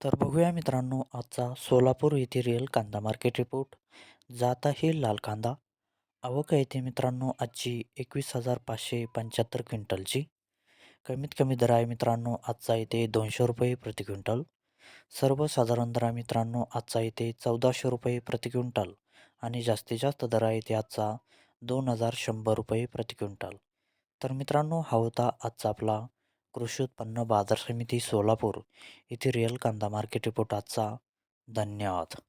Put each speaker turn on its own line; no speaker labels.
तर बघूया मित्रांनो आजचा सोलापूर येथे रिअल कांदा मार्केट रिपोर्ट जात आहे लाल कांदा. आवक येथे मित्रांनो आजची एकवीस हजार पाचशे पंच्याहत्तर क्विंटलची. कमीत कमी दर आहे मित्रांनो आजचा येथे दोनशे रुपये प्रति क्विंटल. सर्वसाधारण दर आहे मित्रांनो आजचा येथे चौदाशे रुपये प्रति क्विंटल. आणि जास्तीत जास्त दर आहे ते आजचा दोन हजार शंभर रुपये प्रति क्विंटल. तर मित्रांनो हा होता आजचा आपला कृषी उत्पन्न बाजार समिती सोलापूर इथे रिअल कांदा मार्केट रिपोर्ट आजचा. धन्यवाद.